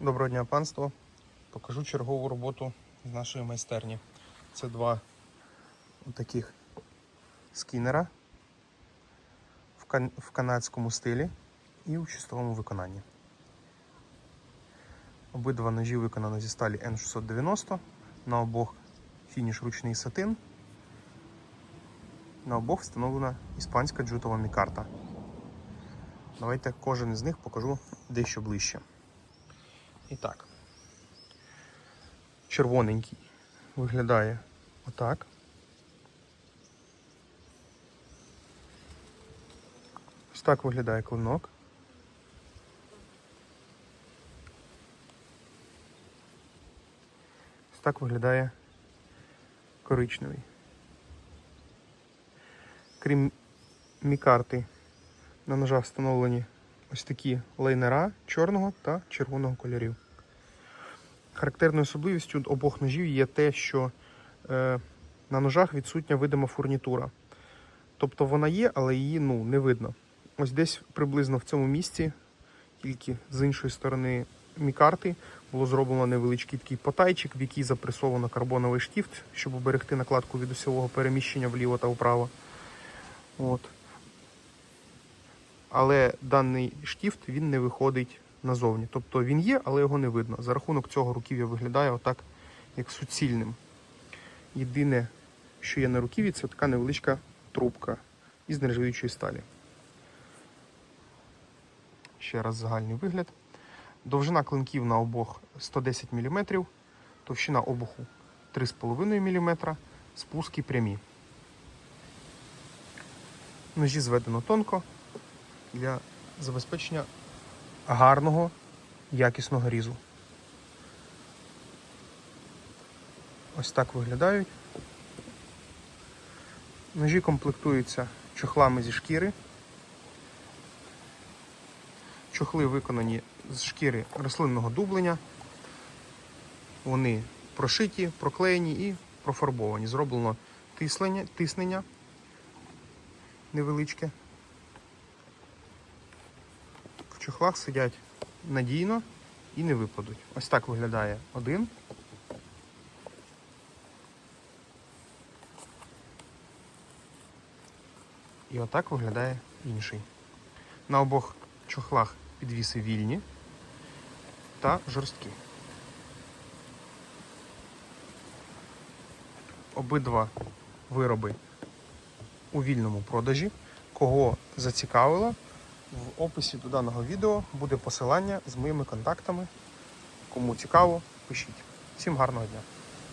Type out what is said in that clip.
Доброго дня, панство. Покажу чергову роботу з нашої майстерні. Це два таких скінера в, кан- в канадському стилі і у чистовому виконанні. Обидва ножі виконано зі сталі N690. На обох фініш ручний сатин. На обох встановлена іспанська джутова мікарта. Давайте кожен із них покажу дещо ближче. І так. Червоненький виглядає отак. Ось так виглядає клинок. Ось так виглядає коричневий. Крім мікарти, на ножах встановлені ось такі лайнера чорного та червоного кольорів. Характерною особливістю обох ножів є те, що е, на ножах відсутня видима фурнітура. Тобто вона є, але її ну, не видно. Ось десь приблизно в цьому місці, тільки з іншої сторони мікарти, було зроблено невеличкий такий потайчик, в який запресовано карбоновий штифт, щоб уберегти накладку від усього переміщення вліво та вправо. От. Але даний штифт він не виходить назовні. Тобто він є, але його не видно. За рахунок цього руків'я виглядає отак, як суцільним. Єдине, що є на руків'ї, це така невеличка трубка із нержавіючої сталі. Ще раз загальний вигляд. Довжина клинків на обох 110 мм, товщина обуху 3,5 мм, спуски прямі. Ножі зведено тонко для забезпечення гарного, якісного різу. Ось так виглядають. Ножі комплектуються чохлами зі шкіри. Чохли виконані з шкіри рослинного дублення. Вони прошиті, проклеєні і профарбовані. Зроблено тислення, тиснення невеличке. В чохлах сидять надійно і не випадуть. Ось так виглядає один. І отак виглядає інший. На обох чохлах підвіси вільні та жорсткі. Обидва вироби у вільному продажі. Кого зацікавило, в описі до даного відео буде посилання з моїми контактами. Кому цікаво, пишіть. Всім гарного дня!